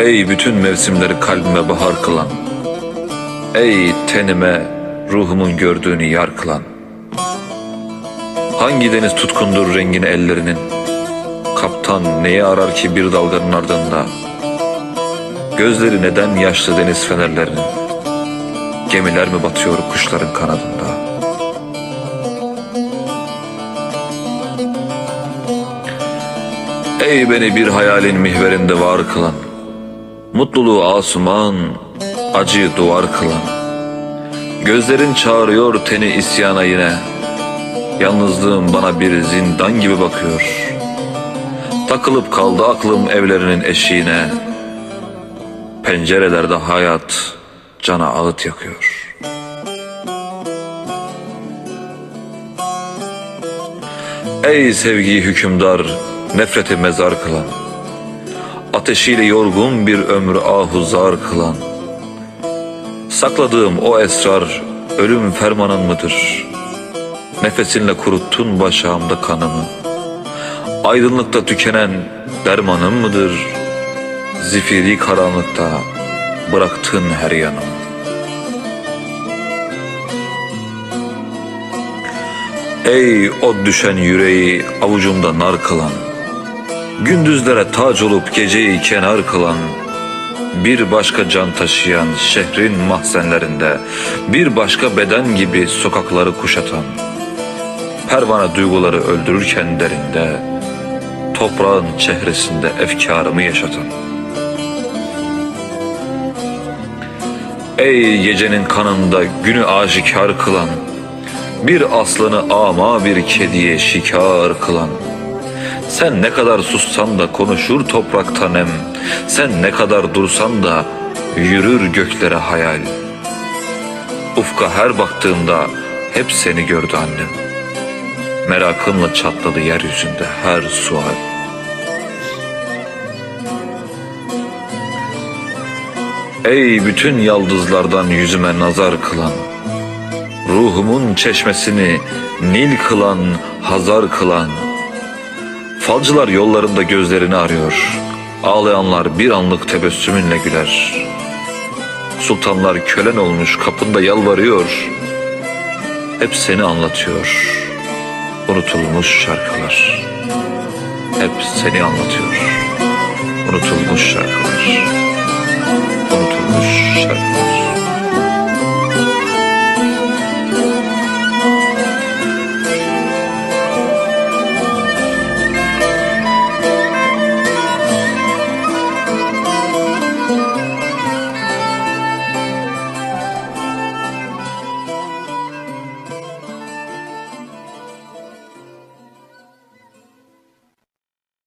Ey bütün mevsimleri kalbime bahar kılan Ey tenime ruhumun gördüğünü yar kılan Hangi deniz tutkundur rengini ellerinin? Kaptan neyi arar ki bir dalganın ardında? Gözleri neden yaşlı deniz fenerlerinin? Gemiler mi batıyor kuşların kanadında? Ey beni bir hayalin mihverinde var kılan Mutluluğu asuman, acıyı duvar kılan. Gözlerin çağırıyor teni isyana yine. Yalnızlığım bana bir zindan gibi bakıyor. Takılıp kaldı aklım evlerinin eşiğine. Pencerelerde hayat cana ağıt yakıyor. Ey sevgiyi hükümdar, nefreti mezar kılan Ateşiyle yorgun bir ömrü ahuzar kılan Sakladığım o esrar ölüm fermanın mıdır? Nefesinle kuruttun başağımda kanımı Aydınlıkta tükenen dermanım mıdır? Zifiri karanlıkta bıraktın her yanımı Ey o düşen yüreği avucumda nar kılan Gündüzlere tac olup geceyi kenar kılan Bir başka can taşıyan şehrin mahzenlerinde Bir başka beden gibi sokakları kuşatan Pervane duyguları öldürürken derinde Toprağın çehresinde efkarımı yaşatan. Ey gecenin kanında günü aşikar kılan Bir aslanı ama bir kediye şikar kılan sen ne kadar sussan da konuşur toprakta nem. Sen ne kadar dursan da yürür göklere hayal. Ufka her baktığımda hep seni gördü annem. Merakımla çatladı yeryüzünde her sual. Ey bütün yaldızlardan yüzüme nazar kılan, ruhumun çeşmesini Nil kılan, Hazar kılan, Falcılar yollarında gözlerini arıyor. Ağlayanlar bir anlık tebessümünle güler. Sultanlar kölen olmuş kapında yalvarıyor. Hep seni anlatıyor. Unutulmuş şarkılar. Hep seni anlatıyor. Unutulmuş şarkılar.